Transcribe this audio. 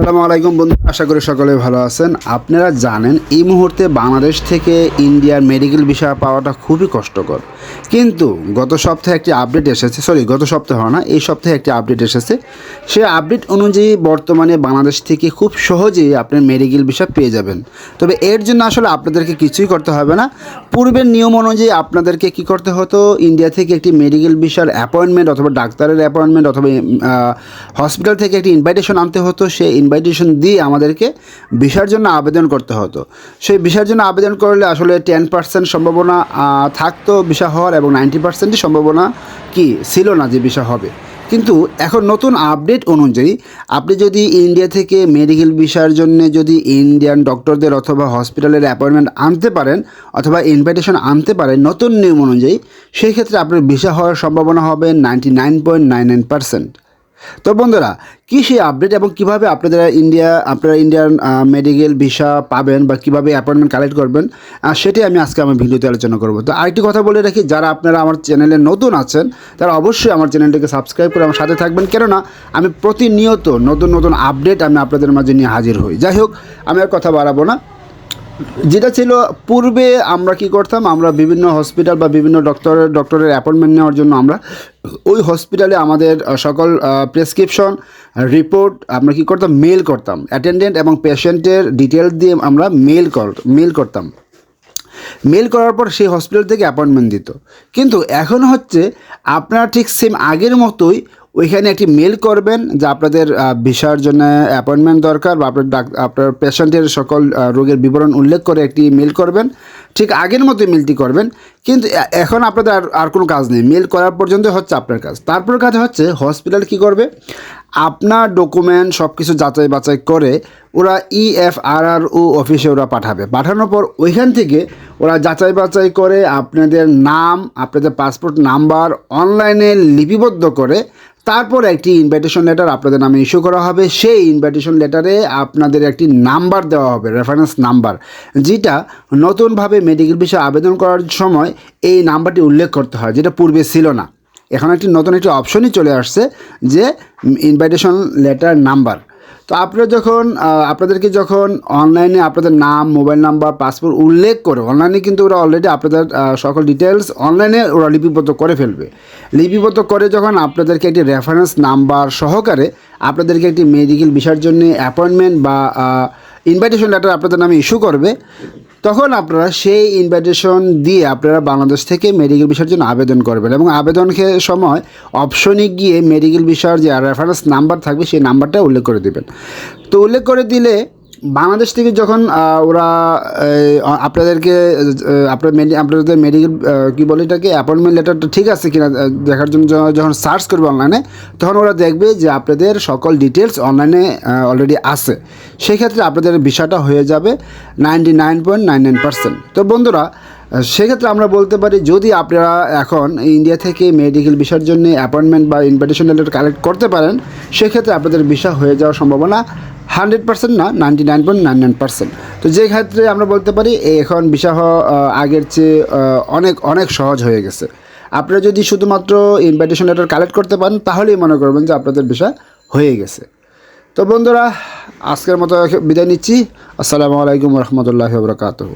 আসসালামু আলাইকুম বন্ধু, আশা করি সকলে ভালো আছেন। আপনারা জানেন, এই মুহূর্তে বাংলাদেশ থেকে ইন্ডিয়ার মেডিকেল ভিসা পাওয়াটা খুবই কষ্টকর। কিন্তু গত সপ্তাহে একটি আপডেট এসেছে সরি গত সপ্তাহে না, এই সপ্তাহে একটি আপডেট এসেছে। সেই আপডেট অনুযায়ী বর্তমানে বাংলাদেশ থেকে খুব সহজেই আপনি মেডিকেল ভিসা পেয়ে যাবেন। তবে এর জন্য আসলে আপনাদেরকে কিছুই করতে হবে না। পূর্বের নিয়ম অনুযায়ী আপনাদেরকে কি করতে হতো? ইন্ডিয়া থেকে একটি মেডিকেল ভিসার অ্যাপয়েন্টমেন্ট অথবা ডাক্তারের অ্যাপয়েন্টমেন্ট অথবা হসপিটাল থেকে একটি ইনভাইটেশন আনতে হতো। সেই ইনভাইটেশন দিয়ে আমাদেরকে ভিসার জন্য আবেদন করতে হতো। সেই ভিসার জন্য আবেদন করলে আসলে টেন পার্সেন্ট সম্ভাবনা থাকতো ভিসা হওয়ার এবং নাইনটি পার্সেন্টই সম্ভাবনা কি? ছিল না যে ভিসা হবে। কিন্তু এখন নতুন আপডেট অনুযায়ী আপনি যদি ইন্ডিয়া থেকে মেডিকেল ভিসার জন্য যদি ইন্ডিয়ান ডক্টরদের অথবা হসপিটালের অ্যাপয়েন্টমেন্ট আনতে পারেন অথবা ইনভাইটেশন আনতে পারেন নতুন নিয়ম অনুযায়ী, সেই ক্ষেত্রে আপনার ভিসা হওয়ার সম্ভাবনা হবে ninety nine point nine nine percent তো বন্ধুরা, কী সেই আপডেট এবং কীভাবে আপনারা ইন্ডিয়া আপনারা ইন্ডিয়ান মেডিকেল ভিসা পাবেন বা কীভাবে অ্যাপয়েন্টমেন্ট কালেক্ট করবেন সেটাই আমি আজকে আমার ভিডিওতে আলোচনা করব। তো আরেকটি কথা বলে রাখি, যারা আপনারা আমার চ্যানেলে নতুন আছেন, তারা অবশ্যই আমার চ্যানেলটিকে সাবস্ক্রাইব করে আমার সাথে থাকবেন। কেননা, আমি প্রতিনিয়ত নতুন নতুন আপডেট আমি আপনাদের মাঝে নিয়ে হাজির হই। যাই হোক, আমি আর কথা বাড়াবো না। যেটা ছিল, পূর্বে আমরা কি করতাম, আমরা বিভিন্ন হসপিটাল বা বিভিন্ন ডক্টরের ডক্টরের অ্যাপয়েন্টমেন্ট নেওয়ার জন্য আমরা ওই হসপিটালে আমাদের সকল প্রেসক্রিপশন রিপোর্ট আমরা কি করতাম মেল করতাম। অ্যাটেন্ডেন্ট এবং পেশেন্টের ডিটেলস দিয়ে আমরা মেল কর মেল করতাম। মেল করার পর সেই হসপিটাল থেকে অ্যাপয়েন্টমেন্ট দিত। কিন্তু এখন হচ্ছে, আপনারা ঠিক সেম আগের মতোই ওইখানে একটি মেল করবেন যে আপনাদের ভিসার জন্য অ্যাপয়েন্টমেন্ট দরকার বা আপনার ডাক, আপনার পেশেন্টের সকল রোগের বিবরণ উল্লেখ করে একটি মেল করবেন। ঠিক আগের মতোই মেলটি করবেন। কিন্তু এখন আপনাদের আর আর কোনো কাজ নেই। মেল করার পর্যন্ত হচ্ছে আপনার কাজ। তারপর কাজ হচ্ছে হসপিটাল কি করবে? আপনার ডকুমেন্ট সব কিছু যাচাই বাছাই করে ওরা E ইএফআরআর ও অফিসে ওরা পাঠাবে। পাঠানোর পর ওইখান থেকে ওরা যাচাই বাছাই করে আপনাদের নাম, আপনাদের পাসপোর্ট নাম্বার অনলাইনে লিপিবদ্ধ করে তারপর একটি ইনভাইটেশন লেটার আপনাদের নামে ইস্যু করা হবে। সেই ইনভাইটেশন লেটারে আপনাদের একটি নাম্বার দেওয়া হবে রেফারেন্স নাম্বার যেটা নতুনভাবে মেডিকেল বিষয়ে আবেদন করার সময় এই নাম্বারটি উল্লেখ করতে হয়, যেটা পূর্বে ছিল না। এখন একটি নতুন একটি অপশনই চলে আসছে যে ইনভাইটেশন লেটার নাম্বার তো আপনারা যখন আপনাদেরকে যখন অনলাইনে আপনাদের নাম মোবাইল নাম্বার পাসপোর্ট উল্লেখ করে অনলাইনে কিন্তু ওরা অলরেডি আপনাদের সকল ডিটেলস অনলাইনে ওরা লিপিবদ্ধ করে ফেলবে। লিপিবদ্ধ করে যখন আপনাদেরকে একটি রেফারেন্স নাম্বার সহকারে আপনাদেরকে একটি মেডিকেল বিষয়ের জন্য অ্যাপয়েন্টমেন্ট বা ইনভাইটেশন লেটার আপনাদের নামে ইস্যু করবে তখন আপনারা সেই ইনভাইটেশন দিয়ে আপনারা বাংলাদেশ থেকে মেডিকেল বিষয়ের জন্য আবেদন করবেন এবং আবেদন সময় অপশনে গিয়ে মেডিকেল বিষয়ের যে রেফারেন্স নাম্বার থাকবে সেই নাম্বারটা উল্লেখ করে দেবেন। তো উল্লেখ করে দিলে বাংলাদেশ থেকে যখন ওরা আপনাদেরকে আপনার আপনাদের মেডিকেল কী বলে এটাকে অ্যাপয়েন্টমেন্ট লেটারটা ঠিক আছে কিনা দেখার জন্য যখন সার্চ করবে অনলাইনে তখন ওরা দেখবে যে আপনাদের সকল ডিটেলস অনলাইনে অলরেডি আছে। সেক্ষেত্রে আপনাদের বিষয়টা হয়ে যাবে ninety nine point nine nine percent তো বন্ধুরা সেক্ষেত্রে আমরা বলতে পারি, যদি আপনারা এখন ইন্ডিয়া থেকে মেডিকেল ভিসার জন্য অ্যাপয়েন্টমেন্ট বা ইনভিটেশন লেটার কালেক্ট করতে পারেন, সেক্ষেত্রে আপনাদের ভিসা হয়ে যাওয়ার সম্ভাবনা হান্ড্রেড পার্সেন্ট না ninety nine point nine nine percent তো যে ক্ষেত্রে আমরা বলতে পারি, এখন ভিসা আগের চেয়ে অনেক অনেক সহজ হয়ে গেছে। আপনারা যদি শুধুমাত্র ইনভাইটেশন লেটার কালেক্ট করতে পারেন, তাহলেই মনে করবেন যে আপনাদের ভিসা হয়ে গেছে। তো বন্ধুরা, আজকের মতো বিদায় নিচ্ছি। আসসালামু আলাইকুম রহমতুল্লাহ বরকাতহ।